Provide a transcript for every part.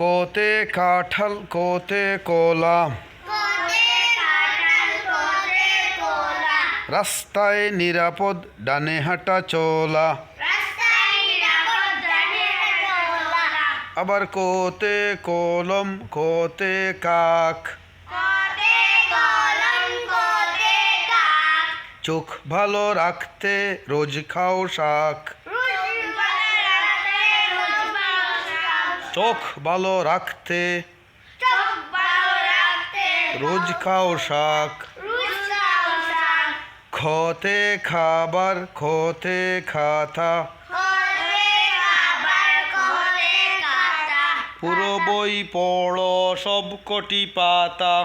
কোতে কাঁঠাল কোতে কলা। রাস্তায় নিরাপদ ডানে হাঁটা চলা। আবার কোতে কলম কোতে কাক। কোতে কলম কোতে কাক। চোখ ভালো রাখতে রোজ খাও শাক রুজ বাড়াতে রুজ বাড়াতে চোখ ভালো রাখতে রোজ খাও শাক। খতে খাবার খতে খাতা। পুরো বই পড়ো সব কটি পাতা।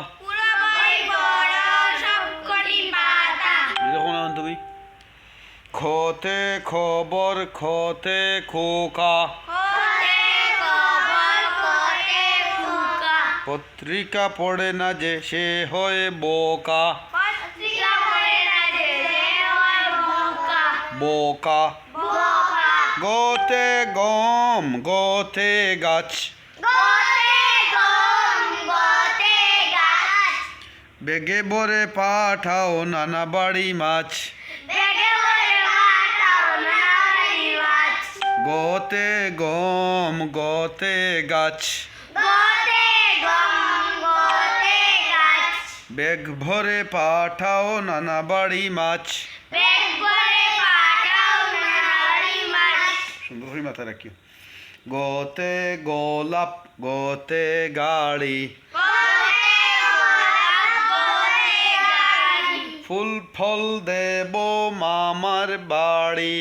তুমি। খতে খবর খতে খোকা। পত্রিকা পড়ে না যে সে হয় বোকা। বোকা। গতে গম গোতে গাছ। বেগে বরে পাঠাও নানা বাড়ি মাছ। গতে গম গতে গাছ। গোতে বেগ ভরে পাঠাও নানা বাড়ি মাছ। পাঠাও সুন্দর করে মাথায় রাখিও। গোতে গোলাপ গোতে গাড়ি। ফুল ফল দেব মামার বাড়ি।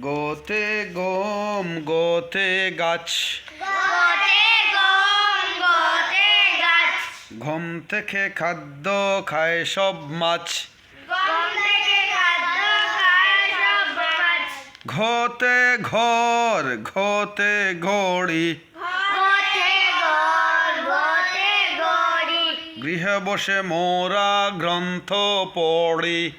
গতে গম গতে গাছ। ঘুম থেকে খাদ্য খায় সব মাছ। ঘতে ঘর ঘতে ঘড়ি। গৃহে বসে মোরা গ্রন্থ পড়ি।